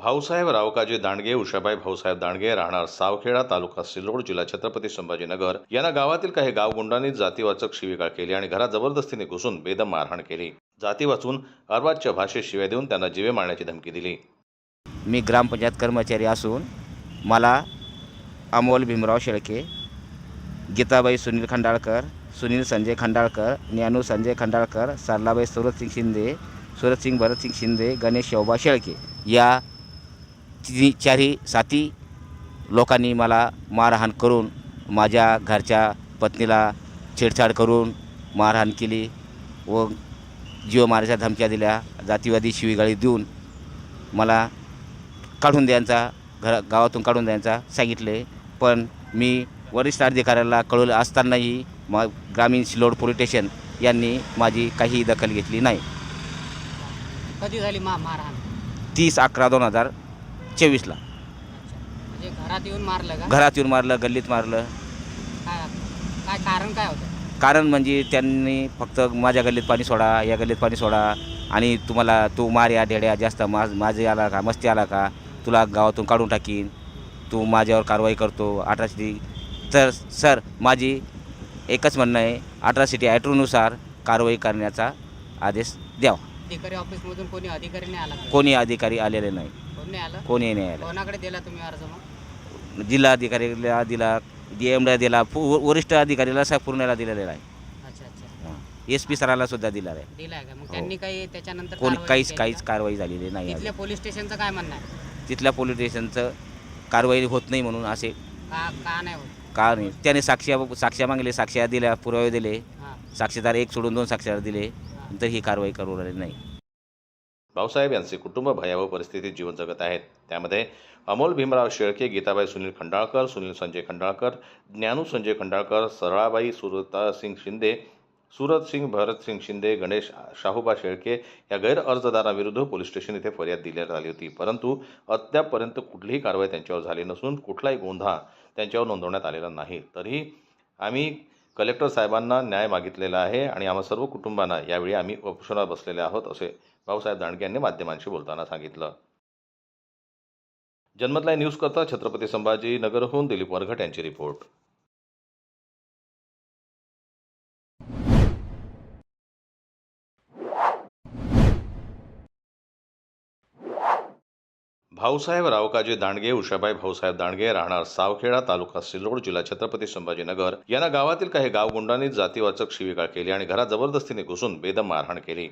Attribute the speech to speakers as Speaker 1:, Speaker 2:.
Speaker 1: भाऊसाहेब रावकाजी दांडगे उषाबाई भाऊसाहेब दांडगे राहणार सावखेडा तालुका सिल्लोड जिल्हा छत्रपती संभाजीनगर यांना गावातील काही गावगुंडांनी जातीवाचक शिवीगाळ केली आणि घरात जबरदस्तीने घुसून बेदम मारहाण केली. जाती वाचून अर्वाच्य भाषेत शिव्या देऊन त्यांना जीवे मारण्याची धमकी दिली.
Speaker 2: मी ग्रामपंचायत कर्मचारी असून मला अमोल भीमराव शेळके गीताबाई सुनील खंडाळकर सुनील संजय खंडाळकर ज्ञानू संजय खंडाळकर सरलाबाई सूरजसिंग शिंदे सूरजसिंग भरतसिंग शिंदे गणेश शोभा शेळके या ती चारही साती लोकांनी मला मारहाण करून माझ्या घरच्या पत्नीला छेडछाड करून मारहाण केली व जीव मारायच्या धमक्या दिल्या जातीवादी शिवीगाळी देऊन मला काढून द्यायचा घर गावातून काढून द्यायचा सांगितले. पण मी वरिष्ठ अधिकाऱ्याला कळवलं असतानाही मग ग्रामीण सिल्लोड पोलीस स्टेशन यांनी माझी काही दखल घेतली नाही.
Speaker 3: कधी झाली मा मारहाण?
Speaker 2: तीस अकरा दोन हजार चोवीसला.
Speaker 3: म्हणजे घरात येऊन मारलं का?
Speaker 2: घरात येऊन मारलं गल्लीत मारलं.
Speaker 3: काय काय कारण काय होतं?
Speaker 2: कारण म्हणजे त्यांनी फक्त माझ्या गल्लीत पाणी सोडा या गल्लीत पाणी सोडा आणि तुम्हाला तू मार या ढेड्या जास्त मा माझे आला का मस्ती आला का तुला गावातून काढून टाकीन. तू माझ्यावर कारवाई करतो अठराशे तर सर माझी एकच म्हणणं आहे अठरासिटी ॲक्टनुसार कारवाई करण्याचा आदेश द्यावा.
Speaker 3: अधिकारी ऑफिसमधून कोणी अधिकारी नाही आला का?
Speaker 2: कोणी अधिकारी आलेले नाही.
Speaker 3: कोण नाही आलं?
Speaker 2: कोणी नाही आलं.
Speaker 3: कोणाकडे दिला तुम्ही अर्ज मग?
Speaker 2: जिल्हाधिकारीला दिला डी एमला दिला पु- वरिष्ठ अधिकारीला साहेब पूर्णला दिलेला आहे.
Speaker 3: अच्छा अच्छा.
Speaker 2: एस पी सराला सुद्धा दिला आहे.
Speaker 3: दिलाय का? मग
Speaker 2: हो.
Speaker 3: त्यांनी काही त्याच्यानंतर
Speaker 2: कोण
Speaker 3: कारवाई
Speaker 2: काहीच
Speaker 3: केली
Speaker 2: काहीच
Speaker 3: का?
Speaker 2: कारवाई झालेली नाही
Speaker 3: तिथल्या. पोलीस स्टेशनचं काय म्हणणं आहे?
Speaker 2: तिथल्या पोलीस स्टेशनचं कारवाई होत नाही म्हणून असे
Speaker 3: का का नाही होत?
Speaker 2: का नाही? त्याने साक्ष्या साक्ष्या मागले साक्ष्या दिल्या पुरावे दिले.
Speaker 3: हां.
Speaker 2: साक्षीदार एक सोडून दोन साक्षीदार दिले. तर ही कारवाई करू राहिली नाही.
Speaker 1: भाऊसाहेब यांचे कुटुंब भयावह परिस्थितीत जीवन जगत आहेत. त्यामध्ये अमोल भीमराव शेळके गीताबाई सुनील खंडाळकर सुनील संजय खंडाळकर ज्ञानू संजय खंडाळकर सरळाबाई सुरतासिंग शिंदे सुरतसिंग भरतसिंग शिंदे गणेश शाहूबा शेळके या गैरअर्जदाराविरुद्ध पोलीस स्टेशन इथे फर्याद देण्यात आली होती. परंतु अद्यापपर्यंत कुठलीही कारवाई त्यांच्यावर झाली नसून कुठलाही गोंधा त्यांच्यावर नोंदवण्यात आलेला नाही. तरीही आम्ही कलेक्टर साहेबांना न्याय मागितलेला आहे आणि आम्हा सर्व कुटुंबांना यावेळी आम्ही उपोषणात बसलेले आहोत असे भाऊसाहेब दांडगे यांनी माध्यमांशी बोलताना सांगितलं. जन्मतलाय न्यूज करता छत्रपती संभाजी नगरहून दिलीप वरघट यांची रिपोर्ट. भाऊसाहेब रावकाजी दांडगे उषाबाई भाऊसाहेब दांडगे राहणार सावखेडा तालुका सिल्लोड जिल्हा छत्रपती संभाजीनगर यांना गावातील काही गावगुंडांनी जातीवाचक शिवीगाळ केली आणि घरात जबरदस्तीने घुसून बेदम मारहाण केली.